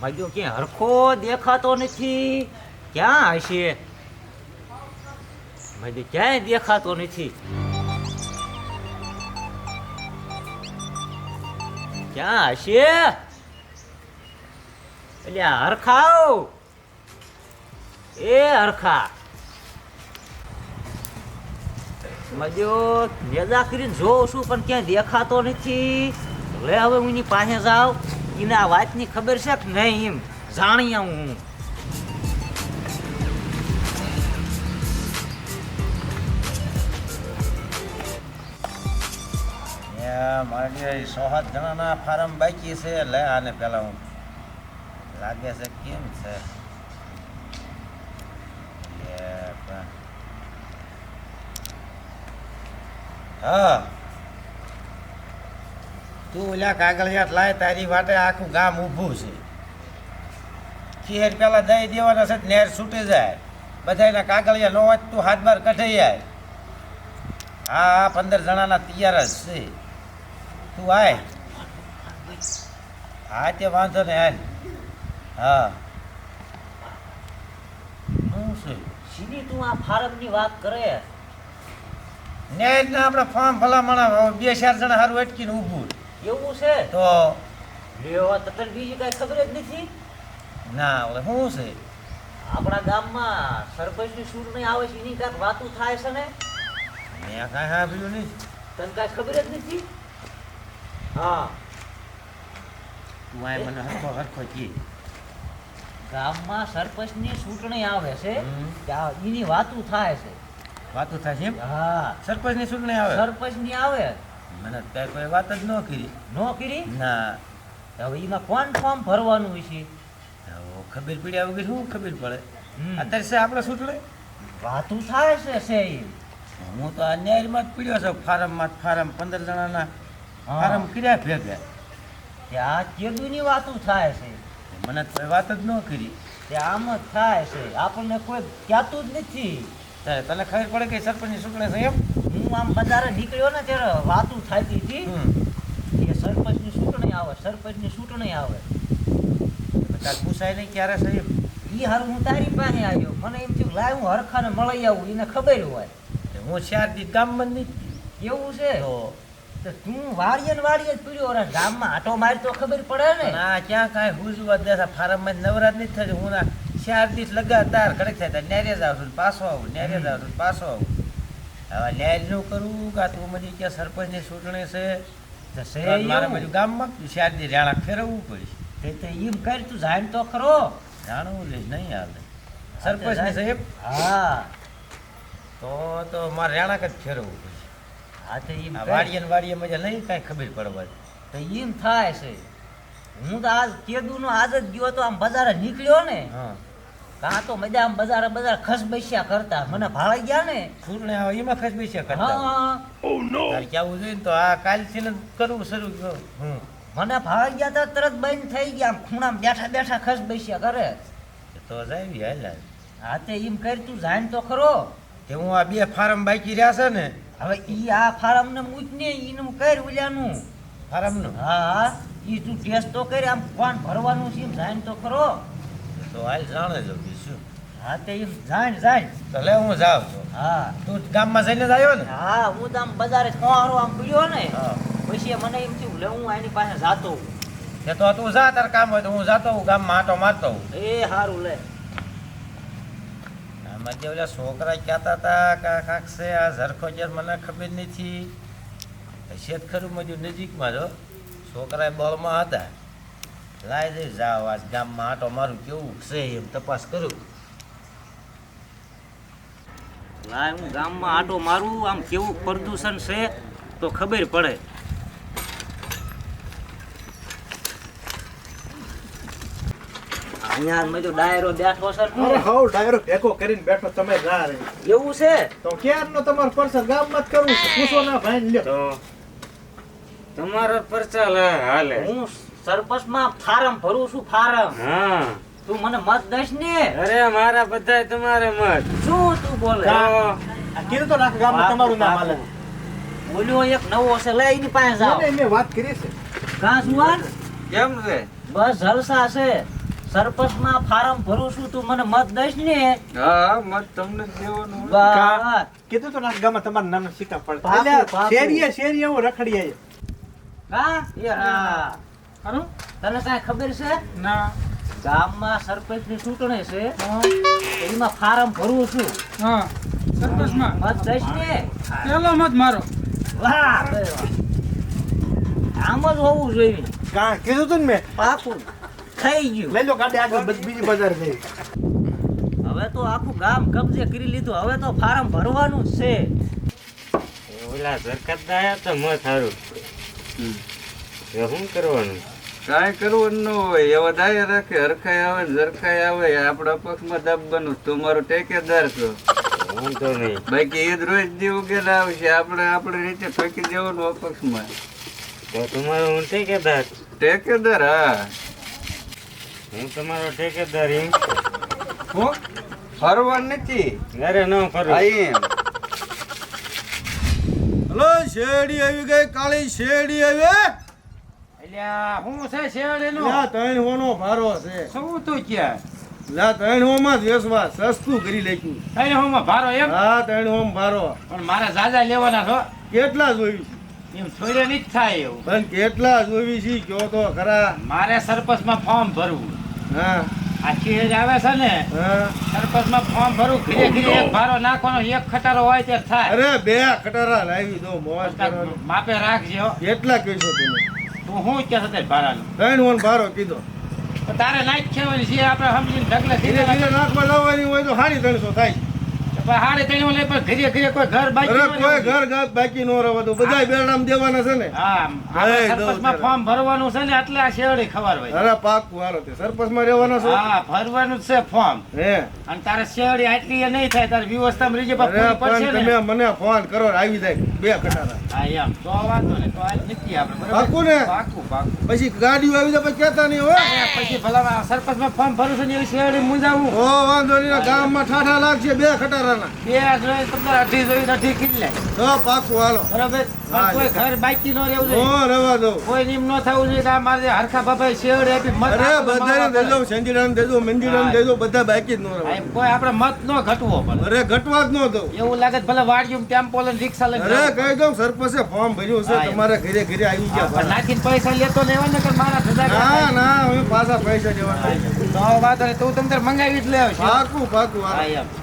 માજો ક્યાં હરખો દેખાતો નથી. ક્યાં હશે? ભાઈ ક્યાંય દેખાતો નથી. ક્યાં હશે? એટલે હરખાવ એ હરખા. મજો નેજા કરીને જોઉં છું, પણ ક્યાંય દેખાતો નથી. લે હવે હું એની પાસે જાઉં. એને આ વાતની ખબર છે કે નહીં એમ? જાણી આવું હું. મારી સો સાત જણાના ફાર્મ બાકી છે, લે આને પેલા હું. લાગે છે કેમ છે. હા. તું ઓલા કાગળિયાત લાય તારી માટે આખું ગામ ઊભું છે. ખેર પેલા દઈ દેવાના છે નેર છૂટી જાય. બધાયના કાગળિયા નો હોય તું હાથ બાર કઢાઈ જાય હા હા પંદર જણાના તૈયાર જ છે. તું આય. હા તે વાંધો ને હાલ. હા. શું છે? સીધી તું આ ફાર્મની વાત કરે. ને આપણે ફોર્મ ભલામણ બે ચાર જણા હારું અટકીને ઊભું. એવું છે? તો લેવા તને બીજી કઈ ખબર જ નથી? ના ઓલે શું છે? આપણા ગામમાં સરપંચની ચૂંટણી આવે છે એની કાંઈક વાતું થાય છે ને? મેં કાંઈ સાંભળ્યું નહીં. તને કાંઈ ખબર જ નથી? હા. તું આય મને હરખો હરખો કી. ગામમાં સરપંચની ચૂંટણી આવે છે. એની વાતું થાય છે. વાતો થાય છે હા હા. સરપંચની ચૂંટણી આવે? સરપંચની આવે. મને અત્યારે કોઈ વાત જ ન કરી. નો કરી? ના. હવે એમાં કોણ ફોર્મ ભરવાનું છે ખબર પડ્યા વગર શું ખબર પડે? અત્યારે છે આપણે ચૂંટણી વાતું થાય છે છે. હું તો આ ન્યાયમાં જ પીડ્યો છું ફાર્મમાં ફાર્મ પંદર જણાના. ફાર્મ કર્યા ભેગા. ત્યાં કેદુની વાતું થાય છે. મને તો કોઈ વાત જ ન કરી. તે આમ જ થાય છે. આપણને કોઈ કહેતું જ નથી. તને ખબર પડે કે સરપંચની ચૂંટણી છે એમ? હું આમ બજારે નીકળ્યો ને ત્યારે વાતું થતી હતી. કે સરપંચની ચૂંટણી આવે સરપંચની ચૂંટણી આવે. તાર પૂછાય નહીં ક્યારે સાહેબ? ઈ હારું હું તારી પાસે આવ્યો. મને એમ થયું લાય હું હરખાને મળી આવું એને ખબર હોય. હું ચાર દી ગામમાં બંધી એવું છે? તો. તો વાળીએ ને વાળીએ જ પીડ્યો રે ગામમાં આટો મારી તો ખબર પડે ને. ના ક્યાં કાંઈ હુજવા દેતા ફાર્મમાં નવરાત નથી થતી. હું ના ચાર દિવસ લગાતાર કડક થાય ન્યારે જ આવશું પાછો આવું ન્યારે જ આવશું પાછો આવું. હવે લેજનું કરું કે તું મને કે સરપંચની ચૂંટણી છે. તો મારે. બધું ગામમાં જ રેણા ફેરવવું પડશે. તે તો એમ કરી તું જાણ તો ખરો. જાણવું લઈશ નહીં હાલે. સરપંચની એમ હા. તો તો મારે રાણા જ ફેરવવું પડશે. હા તો એમ. વાડીએ વાડીએ મજા નહીં કાંઈ ખબર પડવા તો એમ થાય છે. હું તો આજ કેદુનો આજ જ ગયો તો આમ બજારે નીકળ્યો ને. હા. કાં તો મજા આમ બજારે બજાર ખસ બેસ્યા કરતા. મને ભાળી ગયા ને? ચૂંટણી ને એમાં ખસ બેસ્યા કરતા. હા. તારે કેવું જોઈએ તો આ કાલથી ને કરવું શરૂ કરું. હમ. મને ભાળી ગયા તો તરત બંધ થઈ ગયા. આમ ખૂણામાં બેઠા બેઠા ખસ બેસ્યા કરે. તો જાય હાલ. હા તે એમ કરી તું જાણ તો ખરો. કે હું આ બે ફાર્મ બાકી રહ્યા છે ને. હવે ઈ આ ફાર્મ ને મૂક ને ઈનું કર ઓલ્યાનું ફાર્મનું? હા. ઈ તું ટેસ્ટ તો કરી આમ કોણ ભરવાનું છે એમ જાણ તો ખરો. તો હાલ જાણે જો બીજું હા તે જાય જાણ જાણ. તો લે હું જાઉં છું. હા. તું ગામમાં જઈને જ આવ્યો ને? હા હું તો આમ બજારે કોહારો આમ પીડ્યો ને. પછી મને એમ થયું લે હું એની પાસે જાતો એ તો તું જા તાર કામ હોય તો હું જાતો હું ગામમાં આટો મારતો હું એ સારું લે. આમાં જે ઓલા છોકરા કહેતા હતા કે કાંક છે આ ઝરખો જે મને ખબર નથી. શેત ખરું મજૂર નજીકમાં જો છોકરા બોલમાં હતા. લાય જઈ જાવ આજ ગામમાં આટો મારું કેવું છે એમ તપાસ કરું. લાય હું ગામમાં આટો મારું આમ કેવું પ્રદૂષણ છે તો ખબર પડે. અહીંયા મેં તો ડાયરો બેઠો છે. અરે ડાયરો ભેગો કરીને બેઠો તમે ના રે. એવું છે? તો ક્યારનો તમારો પરસર ગામમાં જ કરું પૂછો ના ભાઈ લ્યો. તો તમારા પરચા હાલે. હું સરપંચમાં ફાર્મ ભરું છું ફાર્મ. હા. તું મને મત દઈશ ને. અરે મારા બધા તમારે મત. શું તું બોલે? કીધું તો નાખ ગામમાં તમારું નામ હાલે બોલ્યો એક નવો છે લઈ એની પાસે જાવ મેં વાત કરી છે. કાં સુવાન કેમ છે? બસ જલસા છે. સરપંચમાં ફાર્મ ભરું છું તું મને મત દઈશ ને. હા મત તમને દેવાનું. બસ કીધું તો નાખ ગામમાં તમારા નામ સિક્કા પડે. શેરીએ શેરીએ હું રખડીએ. હા એ હા તને કાંઈ ખબર છે? ના. ગામમાં સરપંચની ચૂંટણી છે. એમાં ફાર્મ ભરવું છું. હા. સરપંચમાં? મત દઈશ ને પેલો મત મારો. વાહ બે આમ જ હોવું જોઈએ. કા કીધું તું ને મેં? પાકું થઈ ગયું. લઈ લો ગાડી આગળ બીજી બજાર જઈ. હવે તો આખું ગામ કબજે કરી લીધું. હવે તો ફાર્મ ભરવાનું જ છે. ઓલા સરકત દાયા તો મત સારું એ શું કરવાનું? કાંઈ કરવું ન હોય એવા દાય રાખે હરખાઈ આવે ને ઝરખાઈ આવે આપણા પક્ષમાં દાબવાનું તમારો ટેકેદાર છો. હું તો નહીં. બાકી એ જ રોજ દી ઉગેલા આવશે. આપણે આપણી રીતે ફેંકી દેવાનું અપક્ષમાં તો તમારો હું ઠેકેદાર ટેકેદાર હા. હું તમારો ઠેકેદાર એમ? હું? ફરવા નથી. અરે ન ફરવા એમ. હલો શેરડી આવી ગઈ કાળી શેરડી આવી અલ્યા હું છે શેરડીનું? લા ત્રણ હોનો ભારો છે. શું તું ક્યાં લા ત્રણ હોમાં જ વેસવા સસ્તું કરી લેખ્યું. ત્રણ ભારો એમ? હા ત્રણ હોમ ભારો. પણ મારે જાજા લેવાના છો? કેટલા છે? એમ થોડે નહીં જ થાય એવું. પણ કેટલા જોવી છે કયો તો ખરા. મારે સરપંચમાં ફોર્મ ભરવું. હા. આ ચીજ આવે છે ને સરપંચમાં ફોર્મ ભરવું ઘીરે ઘીરે એક ભારો નાખવાનો એક ખટારો હોય ત્યારે થાય. અરે બે ખટારા લાવી દો મોજ માપે રાખજો. કેટલા કહેશો તમે? તું શું કે છે ભારાનું ત્રણ ભારો કીધો. તારે નાખ છે આપણે સમજીને ઢગલે ધીરે ધીરે ધીરે નાખમાં લાવવાની હોય તો સાડી ત્રણસો થાય. હાડે તેનું લે પણ ઘીરે ઘીરે કોઈ ઘર બાકી અરે કોઈ ઘર ઘર બાકી નો રહેવા દો. બધા બેરડામ દેવાના છે ને. હા આપણે સરપંચમાં ફોર્મ ભરવાનું છે ને એટલે આ શેરડી ખબર હોય. અરે પાકું હાલો તે. સરપંચમાં રહેવાના છો? હા ભરવાનું છે ફોર્મ. હે. અને તારે શેરડી આટલી નહીં થાય તારે વ્યવસ્થામાં રીજે પણ તમે મને ફોન કરો આવી જાય બે કટારા. હા એમ. તો વાંધો નહીં તો આજ નીકળી આપણે પાકું ને? પાકું પાકું. પછી ગાડીઓ આવી જાય પછી કહેતા નહીં હોય પછી ભલા સરપંચમાં ફોર્મ ભરું છે ને એવી શેરડી મુંજાવું. ઓ વાંધો નહીં ગામમાં ઠાઠા લાગશે બે ખટારાના બે જોઈ તમને અઢી જોઈ અઢી કિલ્લે તો પાકું હાલો. બરાબર? કોઈ ઘર બાકી ન રહેવું જોઈએ. રહેવા દો. કોઈ નિમ ન થવું જોઈએ આ મારે હરખા બાપાએ શેરડી આપી મત અરે બધાને દેજો કરે. દેજો મંદિરાને દેજો બધા બાકી જ ન રહે કોઈ આપણે મત ન ઘટવો પડે. અરે ઘટવા જ ન દો. એવું લાગે ભલે વાડિયું ટેમ્પો લઈને રિક્ષા લઈને અરે કહી દઉં સરપંચે ફોર્મ ભર્યું છે તમારે ઘરે ઘરે આવી ગયા નાખીને પૈસા લેતો હોય ને કે મારા ધંધા ના ના હવે પાછા પૈસા દેવાના તો નહીં તું તમને મંગાવી જ લે. પાકું પાકું એમ.